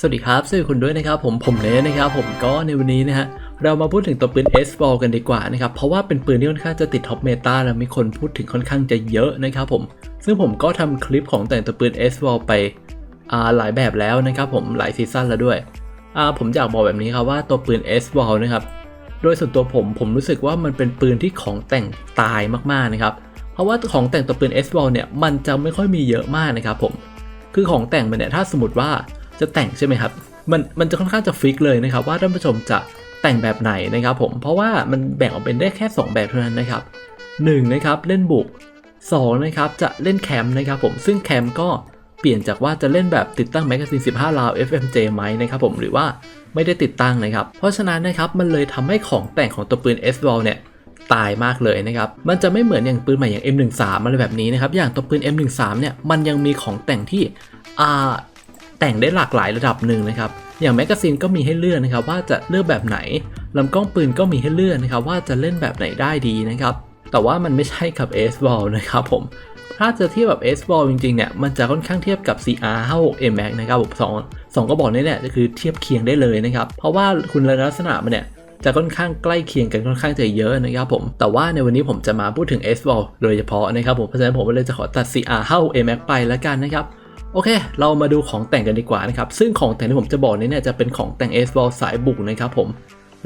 สวัสดีครับสวัสดีคุณด้วยนะครับผมผมเนสนะครับผมก็ในวันนี้นะฮะเรามาพูดถึงตัวปืน S ball กันดีกว่านะครับเพราะว่าเป็นปืนที่ค่อนข้างจะติดท็อปเมตาและมีคนพูดถึงค่อนข้างจะเยอะนะครับผมซึ่งผมก็ทำคลิปของแต่งตัวปืน S ball ไปหลายแบบแล้วนะครับผมหลายซีซั่นแล้วด้วยผมอยากบอกแบบนี้ครับว่าตัวปืน S ball นะครับโดยส่วนตัวผมผมรู้สึกว่ามันเป็นปืนที่ของแต่งตายมากๆนะครับเพราะว่าของแต่งตัวปืน S ball เนี่ยมันจะไม่ค่อยมีเยอะมากนะครับผมคือของแต่งมันเนี่ยถ้าสมมติว่า จะแต่งใช่ไหมครับ มันมันจะค่อนข้างจะฟิกเลยนะครับ ว่าท่านผู้ชมจะแต่งแบบไหนนะครับผมเพราะว่ามันแบ่งออกเป็นได้แค่ 2 แบบเท่านั้นนะครับ1นะครับเล่นบุก2นะครับจะเล่นแคมป์นะครับผมซึ่งแคมป์ก็เปลี่ยนจากว่าจะเล่นแบบติดตั้งแมกกาซีน 15ลาว FMJ ไหมนะครับผมหรือว่าไม่ได้ติดตั้งนะครับ เพราะฉะนั้นนะครับมันเลยทำให้ของแต่งของตัวปืน s w a l เนี่ยตายมากเลยนะครับ มันจะไม่เหมือนอย่างปืนใหม่อย่าง M13 อะไรแบบนี้นะครับ อย่างตัวปืน M13 เนี่ยมันยังมีของแต่งที่อ่า แต่งได้หลากหลายระดับหนึ่งนะครับ อย่างแมกกาซีนก็มีให้เลือกนะครับ ว่าจะเลือกแบบไหนลำกล้องปืนก็มีให้เลือกนะครับ ว่าจะเล่นแบบไหนได้ดีนะครับ แต่ว่ามันไม่ใช่กับ S ball นะครับผมถ้าจะเทียบแบบ S ball จริงๆเนี่ยมันจะค่อนข้างเทียบกับ CR 56 M Max นะครับผมสองสองก็บอกนี้เนี่ยคือเทียบเคียงได้เลยนะครับ เพราะว่าคุณลักษณะมันเนี่ยจะค่อนข้างใกล้เคียงกันค่อนข้างจะเยอะนะครับผม แต่ว่าในวันนี้ผมจะมาพูดถึง S ball โดยเฉพาะนะครับผม เพราะฉะนั้นผมเลยจะขอตัด CR 56 M Max ไปแล้วกันนะครับ โอเค เรามาดูของแต่งกันดีกว่านะครับ ซึ่งของแต่งที่ผมจะบอกนี้เนี่ยจะเป็นของแต่งเอสบอลสายบุกนะครับผม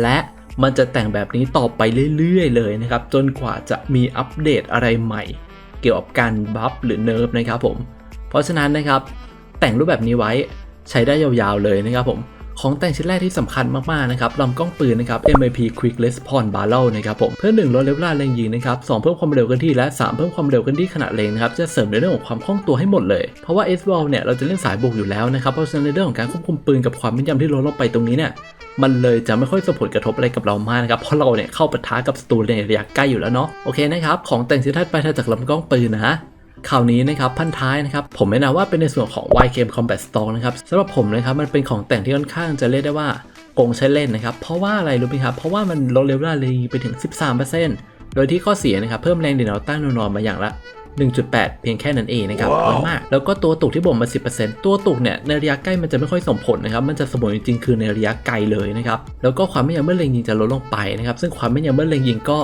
และมันจะแต่งแบบนี้ต่อไปเรื่อยๆ เลยนะครับ จนกว่าจะมีอัปเดตอะไรใหม่ เกี่ยวกับการบัฟหรือเนิร์ฟนะครับผม เพราะฉะนั้นนะครับแต่งรูปแบบนี้ไว้ใช้ได้ยาวๆเลยนะครับผม ของแต่งชิ้นแรกที่สำคัญมากๆนะครับลำกล้องปืนนะครับ MIP Quick Response Barrel นะครับผมเพื่อ1ลดเลเวลาแรงยิงนะครับ2เพิ่มความเร็วกันที่และ3เพิ่มความเร็วกันที่ขณะเลงนะครับจะเสริมในเรื่องของความคล่องตัวให้หมดเลยเพราะว่า S w a l เนี่ยเราจะเล่นสายบุกอยู่แล้วนะครับเพราะฉะนั้นในเรื่องของการควบคุมปืนกับความแม่นยำที่ลดลงไปตรงนี้เนี่ยมันเลยจะไม่ค่อยส่งผลกระทบอะไรกับเรามากนะครับ เพราะเราเนี่ยเข้าปะทะกับศัตรูในระยะใกล้อยู่แล้วเนาะโอเคนะครับของแต่งชิ้นถัดไปถัดจากลำกล้องปืนนะฮะ ข่าวนี้นะครับพันท้ายนะครับผมแนะนำว่าเป็นในส่วนของ YKM Combat Stock นะครับสำหรับผมนะครับมันเป็นของแต่งที่ค่อนข้างจะเรียกได้ว่าโกงใช้เล่นนะครับ เพราะว่าอะไรรู้ไหมครับ เพราะว่ามันลดเลเวลเลยไปถึง 13%โดยที่ข้อเสียนะครับเพิ่มแรงเดี่ยวตั้งแนวนอนมาอย่างละ 1.8 เพียงแค่นั้นเองนะครับน้อยมาก แล้วก็ตัวตุกที่บ่มมา 10%ตัวตุกเนี่ยในระยะใกล้มันจะไม่ค่อยส่งผลนะครับ มันจะสมผลจริงๆคือในระยะไกลเลยนะครับ แล้วก็ความแม่นยำเมื่อเล็งยิงจะลดลงไปนะครับ ซึ่งความแม่นยำเมื่อเล็งยิงก็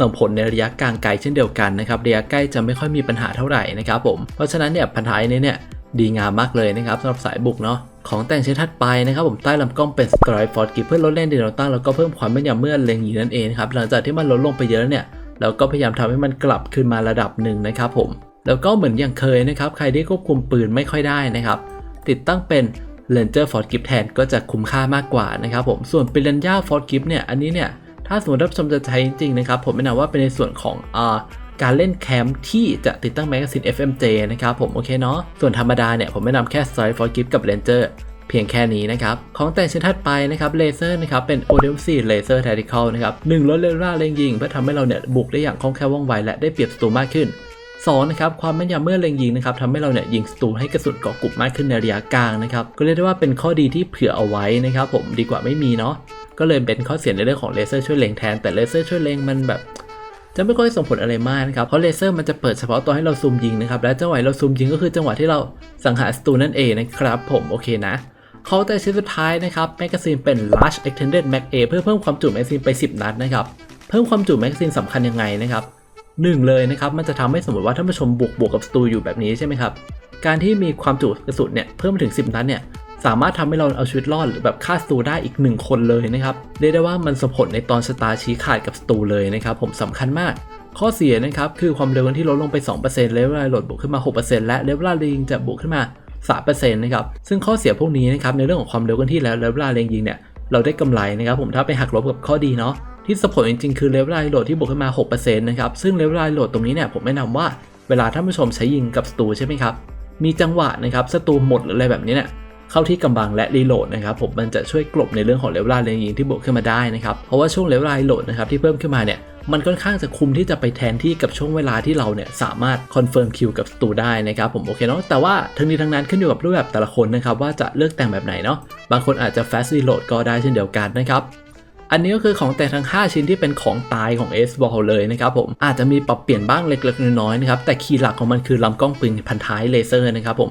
ส่งผลในระยะกลางไกลเช่นเดียวกันนะครับระยะใกล้จะไม่ค่อยมีปัญหาเท่าไหร่นะครับผมเพราะฉะนั้นเนี่ยพันท้ายนี้เนี่ยดีงามมากเลยนะครับสำหรับสายบุกเนาะของแต่งชิ้นถัดไปนะครับผมใต้ลำกล้องเป็น Strike Force Grip เพื่อลดแรงดีดตั้งแล้วก็เพิ่มความแม่นยำเมื่อเล็งยิงนั่นเองครับหลังจากที่มันลดลงไปเยอะเนี่ยเราก็พยายามทำให้มันกลับขึ้นมาระดับหนึ่งนะครับผมแล้วก็เหมือนอย่างเคยนะครับใครที่ควบคุมปืนไม่ค่อยได้นะครับติดตั้งเป็น Ranger Force Grip แทนก็จะคุ้มค่ามากกว่านะครับผมส่วน p i r a n y a Force Grip เนี่ยอันนี้เนี่ย ถ้าสมมติท่านผู้ชมจะใช้จริงๆนะครับผมแนะนำว่าเป็นในส่วนของอ่าการเล่นแคมป์ที่จะติดตั้งแมกกาซีน FMJ นะครับผมโอเคเนาะส่วนธรรมดาเนี่ยผมแนะนำแค่ s t r i for Gift กับ Ranger เพียงแค่นี้นะครับ ของแต่งชิ้นถัดไปนะครับเลเซอร์นะครับเป็น o d e m c Laser Tactical นะครับหนึ่งลดเลเวลาเล็งยิงเพื่อทำให้เราเนี่ยบุกได้อย่างคล่องแคล่วว่องไวและได้เปรียบศัตรูมากขึ้น 2นะครับความแม่นยำเมื่อเล็งยิงนะครับทำให้เราเนี่ยยิงศัตรูให้กระสุนเกาะกลุ่มมากขึ้นในระยะกลางนะครับก็เรียกได้ว่าเป็นข้อดีที่เผื่อเอาไว้นะครับผมดีกว่าไม่มีเนาะก็เลยเป็นข้อเสียในเรื่องของเลเซอร์ช่วยเล็งแทนแต่เลเซอร์ช่วยเล็งมันแบบจะไม่ค่อยส่งผลอะไรมากนะครับเพราะเลเซอร์มันจะเปิดเฉพาะตอนให้เราซูมยิงนะครับและจังหวะเราซูมยิงก็คือจังหวะที่เราสังหารศัตรูนั่นเองนะครับผมโอเคนะเขาแต่ชิ้นสุดท้ายนะครับแมกกาซีนเป็น large extended mag A เพื่อเพิ่มความจุแมกกาซีนไป 10 นัดนะครับเพิ่มความจุแมกกาซีนสำคัญยังไงนะครับ หนึ่งเลยนะครับมันจะทำให้สมมติว่าท่านผู้ชมบุกบวกกับศัตรูอยู่แบบนี้ใช่ไหมครับการที่มีความจุกระสุนเนี่ยเพิ่มถึง 10 นัดเนี่ยสามารถทำให้เราเอาชีวิตรอดหรือแบบฆ่าศัตรูได้อีก 1 คนเลยนะครับเรียกได้ว่ามันส่งผลในตอนสตาร์ชี้ขาดกับศัตรูเลยนะครับผมสำคัญมาก ข้อเสียนะครับคือความเร็วที่ลดลงไป 2%เลเวลโหลดบวกขึ้นมา 6%และเลเวลลิงจะบวกขึ้นมา 3%นะครับซึ่งข้อเสียพวกนี้นะครับในเรื่องของความเร็วกันที่แล้วเลเวลาเลงยิงเนี่ยเราได้กำไรนะครับผมถ้าไปหักลบกับข้อดีเนาะ ที่สปอร์ตจริงๆคือเลเวลาโหลดที่บวกขึ้นมา 6%นะครับ ซึ่งเลเวลาโหลดตรงนี้เนี่ยผมแนะนำว่าเวลาท่านผู้ชมใช้ยิงกับศัตรูใช่ไหมครับ มีจังหวะนะครับศัตรูหมดหรืออะไรแบบนี้เนี่ยเข้าที่กำบังและรีโหลดนะครับผมมันจะช่วยกลบในเรื่องของเลเวลาเล็งยิงที่บวกขึ้นมาได้นะครับเพราะว่าช่วงเลเวลาโหลดนะครับที่เพิ่มขึ้นมาเนี่ยมันค่อนข้างจะคุมที่จะไปแทนที่กับช่วงเวลาที่เราเนี่ยสามารถคอนเฟิร์มคิวกับศัตรูได้นะครับผมโอเคเนาะแต่ว่าทั้งนี้ทั้งนั้นขึ้นอยู่กับรูปแบบแต่ละคนนะครับว่าจะเลือกแต่งแบบไหนเนาะบางคนอาจจะ fast reload ก็ได้เช่นเดียวกันนะครับ อันนี้ก็คือของแต่งทั้ง 5 ชิ้นที่เป็นของตายของ S Ball เลยนะครับผมอาจจะมีปรับเปลี่ยนบ้างเล็กๆน้อยๆนะครับแต่คีย์หลักของมันคือลำกล้องปืนพันท้ายเลเซอร์นะครับผม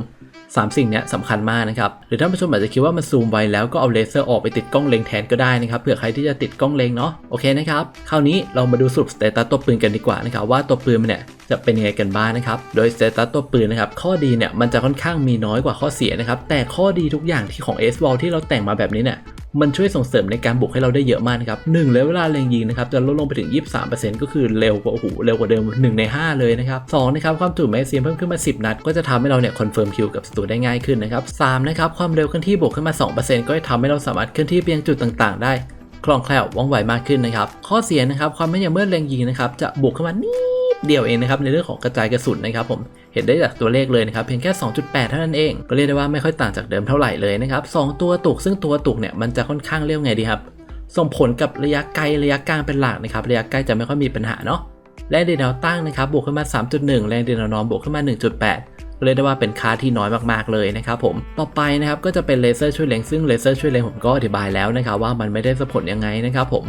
สามสิ่งนี้สำคัญมากนะครับ หรือท่านผู้ชมอาจจะคิดว่ามันซูมไวแล้วก็เอาเลเซอร์ออกไปติดกล้องเลงแทนก็ได้นะครับเผื่อใครที่จะติดกล้องเลงเนาะโอเคนะครับคราวนี้เรามาดูสรุปสเตตัสตัวปืนกันดีกว่านะครับว่าตัวปืนมันเนี่ยจะเป็นยังไงกันบ้างนะครับ โดยสเตตัสตัวปืนนะครับ ข้อดีเนี่ยมันจะค่อนข้างมีน้อยกว่าข้อเสียนะครับ แต่ข้อดีทุกอย่างที่ของ s w a l ที่เราแต่งมาแบบนี้เนี่ย มันช่วยส่งเสริมในการบุกให้เราได้เยอะมากนะครับหนึ่งเลยเวลาเล็งยิงนะครับจะลดลงไปถึง 23%ก็คือเร็วกว่าโอ้โหเร็วกว่าเดิม 1 ใน 5 เลยนะครับสองนะครับความจุแมกซีนเพิ่มขึ้นมา 10 นัด ก็จะทำให้เราเนี่ยคอนเฟิร์มคิวกับศัตรูได้ง่ายขึ้นนะครับสามนะครับความเร็วเคลื่อนที่บวกขึ้นมา 2%ก็จะทำให้เราสามารถเคลื่อนที่ไปยังจุดต่างๆ ได้คล่องแคล่วว่องไวมากขึ้นนะครับข้อเสียนะครับความไม่ยำเมื่อเล็งยิงนะครับจะบวกขึ้นมานิด เดียวเองนะครับในเรื่องของกระจายกระสุนนะครับผมเห็นได้จากตัวเลขเลยนะครับเพียงแค่ 2.8 เท่านั้นเอง ก็เรียกได้ว่าไม่ค่อยต่างจากเดิมเท่าไหร่เลยนะครับสองตัวตุกซึ่งตัวตุกเนี่ยมันจะค่อนข้างเรียกไงดีครับส่งผลกับระยะไกลระยะกลางเป็นหลักนะครับระยะใกล้จะไม่ค่อยมีปัญหาเนาะแรงเดนแนวตั้งนะครับบวกขึ้นมา 3.1 แรงเดนแนวนอนบวกขึ้นมา 1.8 เรียกได้ว่าเป็นค่าที่น้อยมากๆเลยนะครับผมต่อไปนะครับก็จะเป็นเลเซอร์ช่วยเล็งซึ่งเลเซอร์ช่วยเล็งผมก็อธิบายแล้วนะครับว่ามันไม่ได้สะผลยังไงนะครับผม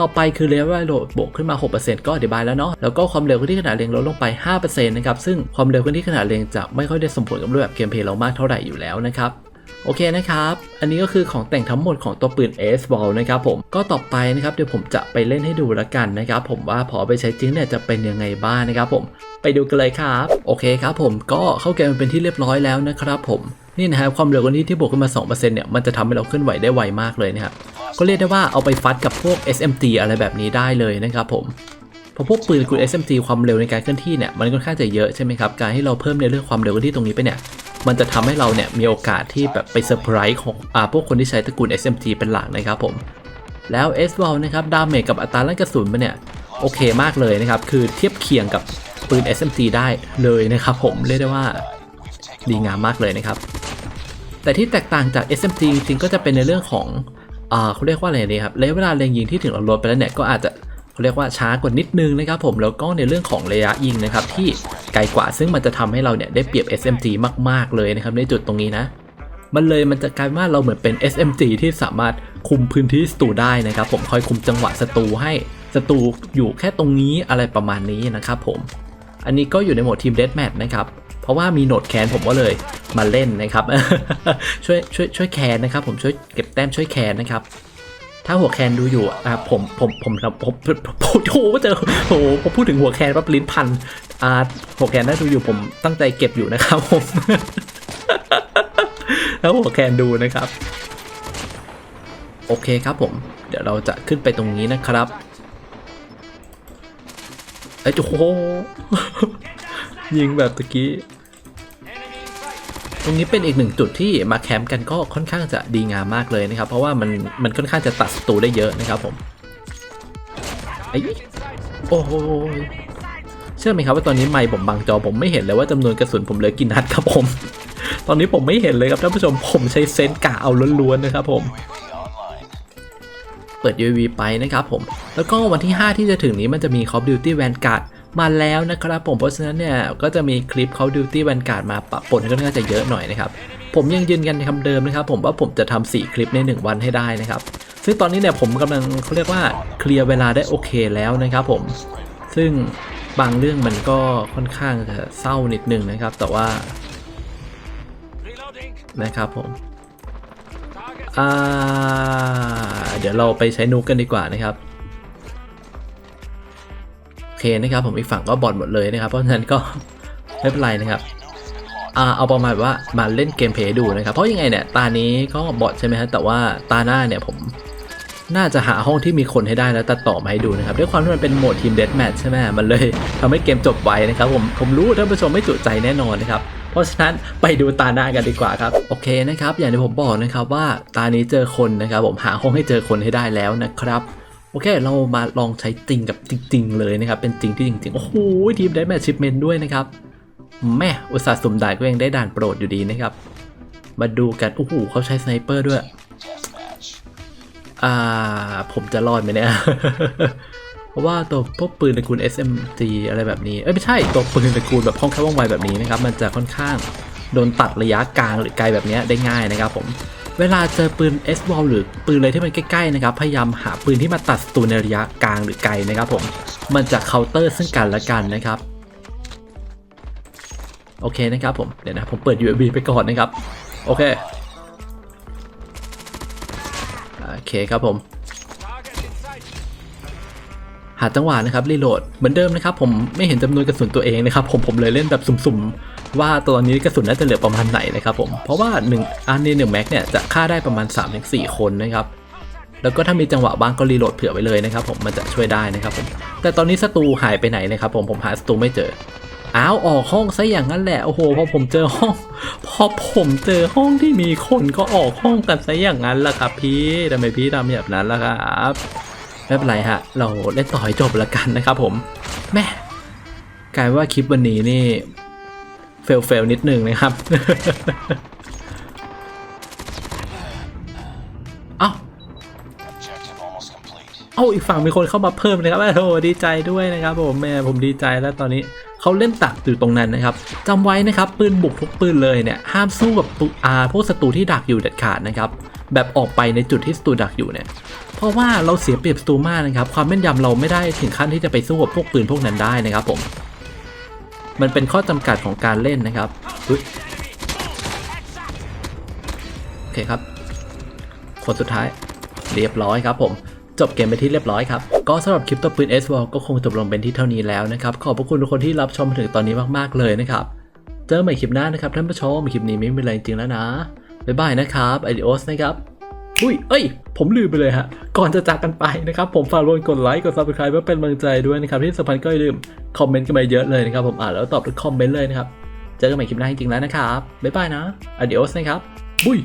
ต่อไปคือเลเวลโหลดบวกขึ้นมา 6%ก็อธิบายแล้วเนาะ แล้วก็ความเร็วเคลื่อนที่ขณะเล็งลดลงไป 5%นะครับ ซึ่งความเร็วเคลื่อนที่ขณะเล็งจะไม่ค่อยได้ส่งผลกับรูปแบบเกมเพลย์เรามากเท่าไหร่อยู่แล้วนะครับโอเคนะครับ อันนี้ก็คือของแต่งทั้งหมดของตัวปืน s b a l l นะครับผม ก็ต่อไปนะครับเดี๋ยวผมจะไปเล่นให้ดูแล้วกันนะครับผมว่าพอไปใช้จริงเนี่ยจะเป็นยังไงบ้างนะครับผม ไปดูกันเลยครับ โอเคครับผมก็เข้าเกมเป็นที่เรียบร้อยแล้วนะครับผม นี่นะครับความเร็ววันนี้ที่บวกขึ้นมา 2%เนี่ยมันจะทำให้เราเคลื่อนไหวได้ไวมากเลยนะครับก็เรียกได้ว่าเอาไปฟัดกับพวก SMG อะไรแบบนี้ได้เลยนะครับผมเพราะพวกปืนคุณ SMG ความเร็วในการเคลื่อนที่เนี่ยมันค่อนข้างจะเยอะใช่ไหมครับ การให้เราเพิ่มในเรื่องความเร็วเคลื่อนที่ตรงนี้ไปเนี่ย มันจะทำให้เราเนี่ยมีโอกาสที่แบบไปเซอร์ไพรส์ของอ่าพวกคนที่ใช้ตระกูล SMG เป็นหลักนะครับผม แล้ว s w a l นะครับดาเมจกับอัตราลั่นกระสุนมันเนี่ยโอเคมากเลยนะครับ คือเทียบเคียงกับปืน SMG ได้เลยนะครับผมเรียกได้ว่า ดีงามมากเลยนะครับ แต่ที่แตกต่างจาก SMG จริงก็จะเป็นในเรื่องของเขาเรียกว่าอะไรดีครับระยะเวลาเล็งยิงที่ถึงเราลดไปแล้วเนี่ยก็อาจจะเขาเรียกว่าช้ากว่านิดนึงนะครับผมแล้วก็ในเรื่องของระยะยิงนะครับที่ไกลกว่าซึ่งมันจะทำให้เราเนี่ยได้เปรียบ SMG มากๆเลยนะครับในจุดตรงนี้นะมันเลยมันจะกลายเป็นว่าเราเหมือนเป็น SMG ที่สามารถคุมพื้นที่ศัตรูได้นะครับ ผมคอยคุมจังหวะศัตรูให้ศัตรูอยู่แค่ตรงนี้อะไรประมาณนี้นะครับผม อันนี้ก็อยู่ในโหมดทีมเด a แมทนะครับ เพราะว่ามีโหนดแคนผมก็เลยมาเล่นนะครับ ช่วยช่วยช่วยแคนนะครับ ผมช่วยเก็บแต้มช่วยแคนนะครับ ถ้าหัวแคนดูอยู่อ่าผมผมผมผมผมโอ้โหเจอโอ้โหพอพูดถึงหัวแคนปั๊บลิ้นพันอ่าหัวแคนถ้าดูอยู่ผมตั้งใจเก็บอยู่นะครับผมแล้วหัวแคนดูนะครับ โอเคครับผม เดี๋ยวเราจะขึ้นไปตรงนี้นะครับไอ้ยโอ้โหยิงแบบตะกี้ ตรงนี้เป็นอีกหนึ่งจุดที่มาแคมป์กันก็ค่อนข้างจะดีงามมากเลยนะครับ เพราะว่ามันมันค่อนข้างจะตัดศัตรูได้เยอะนะครับผมไอ้โอ้โหเชื่อไหมครับว่าตอนนี้ไมค์ผมบังจอผมไม่เห็นเลยว่าจำนวนกระสุนผมเหลือกี่นัดครับผม ตอนนี้ผมไม่เห็นเลยครับท่านผู้ชมผมใช้เซนส์กะเอาล้วนๆนะครับผมเปิด UAV ไปนะครับผม แล้วก็วันที่ 5 ที่จะถึงนี้มันจะมี Call of Duty Vanguard มาแล้วนะครับผมเพราะฉะนั้นเนี่ยก็จะมีคลิป Call of Duty Vanguard มาปะปนก็น่าจะเยอะหน่อยนะครับผมยังยืนยันคำเดิมนะครับผมว่าผมจะทำ4คลิปใน 1 วันให้ได้นะครับซึ่งตอนนี้เนี่ยผมกำลังเขาเรียกว่าเคลียร์เวลาได้โอเคแล้วนะครับผมซึ่งบางเรื่องมันก็ค่อนข้างจะเศร้านิดนึงนะครับ แต่ว่านะครับผมอ่าเดี๋ยวเราไปใช้นูกกันดีกว่านะครับ นะครับผมอีกฝั่งก็บอดหมดเลยนะครับ เพราะฉะนั้นก็ไม่เป็นไรนะครับเอาประมาณว่ามาเล่นเกมเพย์ดูนะครับ เพราะยังไงเนี่ยตานี้ก็บอดใช่ไหมฮะแต่ว่าตาหน้าเนี่ยผมน่าจะหาห้องที่มีคนให้ได้แล้วตัดต่อมาให้ดูนะครับ ด้วยความที่มันเป็นโหมดทีมเด a แมทใช่ไหมมันเลยทำให้เกมจบไวนะครับผมผมรู้ท่านผู้ชมไม่จุใจแน่นอนนะครับ เพราะฉะนั้นไปดูตาหน้ากันดีกว่าครับ โอเคนะครับ อย่างที่ผมบอกนะครับว่าตานี้เจอคนนะครับ ผมหาห้องให้เจอคนให้ได้แล้วนะครับ โอเค เรามาลองใช้จริงกับจริง ๆ เลยนะครับ เป็นจริงที่จริงๆ โอ้โห ทีมได้แมทชิปเมนด้วยนะครับ แม่อุตส่าห์สุ่มดานก็ยังได้ด่านโปรดอยู่ดีนะครับ มาดูกัน โอ้โหเขาใช้สไนเปอร์ด้วย อ่า ผมจะรอดไหมเนี่ย เพราะว่าตัวพวกปืนตระกูล SMG อะไรแบบนี้ เอ้ย ไม่ใช่ ตัวปืนตระกูลแบบคล่องแคล่วว่องไวแบบนี้นะครับ มันจะค่อนข้างโดนตัดระยะกลางหรือไกลแบบนี้ได้ง่ายนะครับผม เวลาเจอปืน S w a l หรือปืนอะไรที่มันใกล้ๆนะครับ พยายามหาปืนที่มาตัดศัตรูในระยะกลางหรือไกลนะครับผม มันจะเคาน์เตอร์ซึ่งกันและกันนะครับ โอเคนะครับผม เดี๋ยวนะผมเปิด USB ไปก่อนนะครับ โอเค โอเคครับผม หาจังหวะนะครับรีโหลด เหมือนเดิมนะครับผมไม่เห็นจำนวนกระสุนตัวเองนะครับผมผมเลยเล่นแบบสุ่มๆ ว่าตอนนี้กระสุนน่าจะเหลือประมาณไหนนะครับผมเพราะว่า 1 อันนี้1แม็กเนี่ยจะฆ่าได้ประมาณ 3-4 คนนะครับแล้วก็ถ้ามีจังหวะบ้างก็รีโหลดเผื่อไว้เลยนะครับผมมันจะช่วยได้นะครับผมแต่ตอนนี้ศัตรูหายไปไหนนะครับผมผมหาศัตรูไม่เจออ้าวออกห้องซะอย่างนั้นแหละโอ้โหพอผมเจอห้องพอผมเจอห้องที่มีคนก็ออกห้องกันซะอย่างนั้นล่ะครับพี่ทำไมพี่ทำแบบนั้นล่ะครับไม่เป็นไรฮะเราเล่นต่อให้จบละกันนะครับผมแม่กลายว่าคลิปวันนี้นี่ เฟลเฟลนิดนึงนะครับเอ้า Objective almost complete. เอ้าอีกฝั่งมีคนเข้ามาเพิ่มนะครับโอ้โหดีใจด้วยนะครับผมแม่ผมดีใจแล้วตอนนี้เขาเล่นตักอยู่ตรงนั้นนะครับจำไว้นะครับปืนบุกทุกปืนเลยเนี่ยห้ามสู้กับตุอาพวกศัตรูที่ดักอยู่เด็ดขาดนะครับแบบออกไปในจุดที่ศัตรูดักอยู่เนี่ยเพราะว่าเราเสียเปรียบศัตรูมากนะครับความแม่นยำเราไม่ได้ถึงขั้นที่จะไปสู้กับพวกปืนพวกนั้นได้นะครับผม มันเป็นข้อจำกัดของการเล่นนะครับโอเคครับ คนสุดท้ายเรียบร้อยครับผมจบเกมไปที่เรียบร้อยครับ ก็สำหรับคลิปตัวปืน s w a l ก็คงจบลงเป็นที่เท่านี้แล้วนะครับ ขอบพระคุณทุกคนที่รับชมมาถึงตอนนี้มากๆเลยนะครับ เจอใหม่คลิปหน้านะครับท่านผู้ชมคลิปนี้ไม่มีอะไรจริงๆแล้วนะ บ๊ายบายนะครับไอ d ิโอสนะครับ อุ้ย เอ้ย ผมลืมไปเลยฮะ ก่อนจะจากกันไปนะครับ ผมฝากรวนกดไลค์ กด subscribe เพื่อเป็นกำลังใจด้วยนะครับ ที่สำคัญก็อย่าลืม คอมเมนต์กันมาเยอะเลยนะครับ ผมอ่านแล้วตอบทุกคอมเมนต์เลยนะครับ เจอกันใหม่คลิปหน้าจริงๆแล้วนะครับ บ๊ายบายนะอเดียสนะครับ บุ้ย